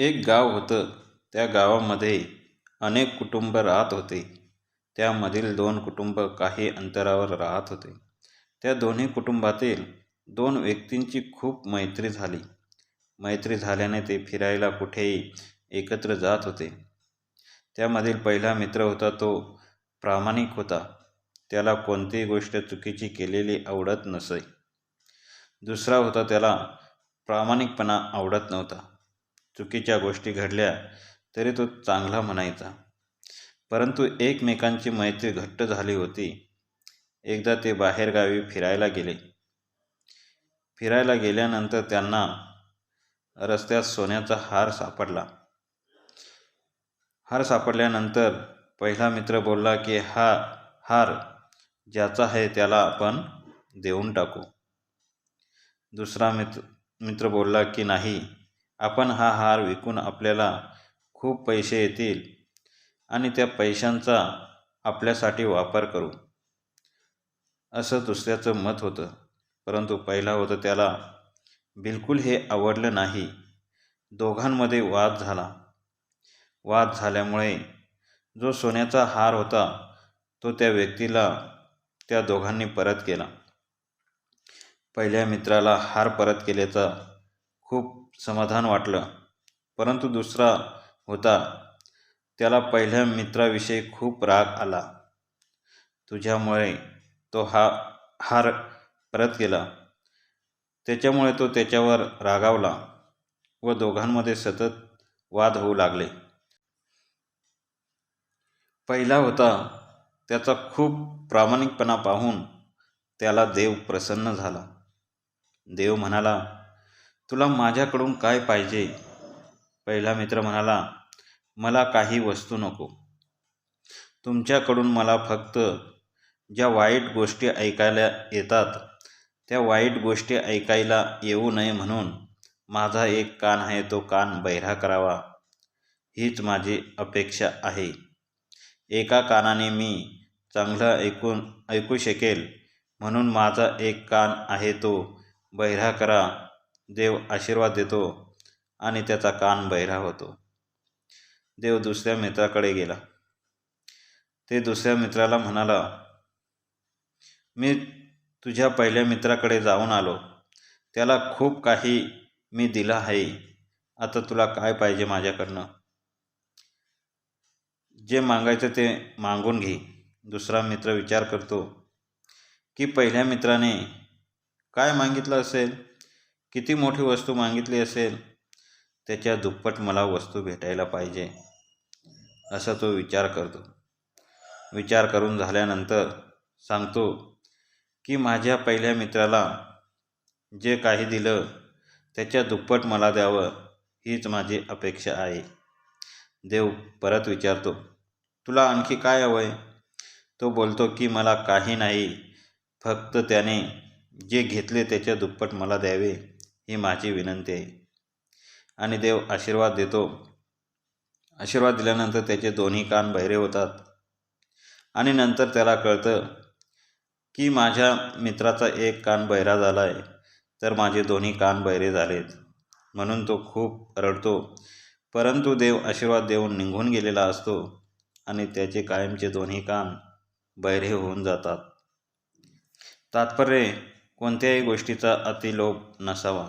एक गाव होतं. त्या गावामध्ये अनेक कुटुंब राहत होते. त्यामधील दोन कुटुंब काही अंतरावर राहत होते. त्या दोन्ही कुटुंबातील दोन व्यक्तींची खूप मैत्री झाली. मैत्री झाल्याने ते फिरायला कुठेही एकत्र जात होते. त्यामधील पहिला मित्र होता तो प्रामाणिक होता. त्याला कोणतीही गोष्ट चुकीची केलेली आवडत नसे. दुसरा होता त्याला प्रामाणिकपणा आवडत नव्हता. चुकीच्या गोष्टी घडल्या तरी तो चांगला म्हणायचा. परंतु एकमेकांची मैत्री घट्ट झाली होती. एकदा ते बाहेरगावी फिरायला गेले. फिरायला गेल्यानंतर त्यांना रस्त्यात सोन्याचा हार सापडला. हार सापडल्यानंतर पहिला मित्र बोलला की हा हार ज्याचा आहे त्याला आपण देऊन टाकू. दुसरा मित्र मित्र बोलला की नाही आपण हा हार विकून आपल्याला खूप पैसे येतील आणि त्या पैशांचा आपल्यासाठी वापर करू. असं दुसऱ्याचं मत होतं परंतु पहिला होतं त्याला बिलकुल हे आवडलं नाही. दोघांमध्ये वाद झाला. वाद झाल्यामुळे जो सोन्याचा हार होता तो त्या व्यक्तीला त्या दोघांनी परत केला. पहिल्या मित्राला हार परत केल्याचा खूप समाधान वाटलं. परंतु दुसरा होता त्याला पहिल्या मित्राविषयी खूप राग आला. तुझ्यामुळे तो हा हार परत केला त्याच्यामुळे तो त्याच्यावर रागावला व दोघांमध्ये सतत वाद होऊ लागले. पहिला होता त्याचा खूप प्रामाणिकपणा पाहून त्याला देव प्रसन्न झाला. देव म्हणाला तुला माझ्याकडून काय पाहिजे? पहिला मित्र म्हणाला मला काही वस्तू नको. तुमच्याकडून मला फक्त ज्या वाईट गोष्टी ऐकायला येतात त्या वाईट गोष्टी ऐकायला येऊ नये म्हणून माझा एक कान आहे तो कान बहिरा करावा. हीच माझी अपेक्षा आहे. एका कानाने मी चांगलं ऐकून ऐकू शकेल म्हणून माझा एक कान आहे तो बहिरा करा. देव आशीर्वाद देतो आणि त्याचा कान बहिरा होतो. देव दुसऱ्या मित्राकडे गेला. ते दुसऱ्या मित्राला म्हणाला मी तुझ्या पहिल्या मित्राकडे जाऊन आलो. त्याला खूप काही मी दिलं आहे. आता तुला काय पाहिजे माझ्याकडनं? जे मागायचं ते मागून घे. दुसरा मित्र विचार करतो की पहिल्या मित्राने काय मागितलं असेल? किती मोठी वस्तू मागितली असेल त्याच्या दुप्पट मला वस्तू भेटायला पाहिजे असा तो विचार करतो. विचार करून झाल्यानंतर सांगतो की माझ्या पहिल्या मित्राला जे काही दिलं त्याच्या दुप्पट मला द्यावं हीच माझी अपेक्षा आहे. देव परत विचारतो तुला आणखी काय हवं आहे तो बोलतो की मला काही नाही फक्त त्याने जे घेतले त्याच्या दुप्पट मला द्यावे. ही माझी विनंती आहे. आणि देव आशीर्वाद देतो. आशीर्वाद दिल्यानंतर त्याचे दोन्ही कान बहिरे होतात. आणि नंतर त्याला कळतं की माझ्या मित्राचा एक कान बहिरा झाला आहे तर माझे दोन्ही कान बहिरे झालेत. म्हणून तो खूप रडतो. परंतु देव आशीर्वाद देऊन निघून गेलेला असतो आणि त्याचे कायमचे दोन्ही कान बहिरे होऊन जातात. तात्पर्य कोणत्याही गोष्टीचा अतिलोभ नसावा.